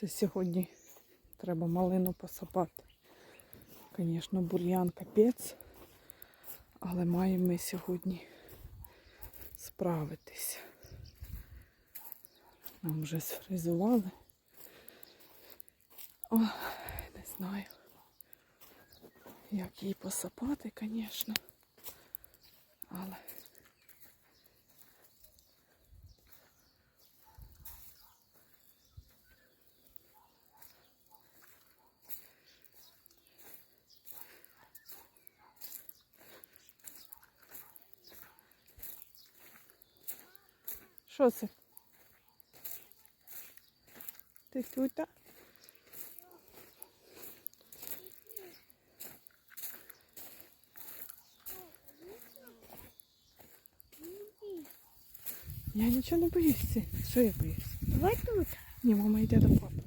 Це сьогодні треба малину посапати. Звісно, бур'ян капець, але маємо ми сьогодні справитися. Нам вже сфризували. О, не знаю, як її посапати, звісно. Але Що це? Ти тут? Я нічого не боюся. Що я боюсь? Давай тут. Ні, мама йде до папи.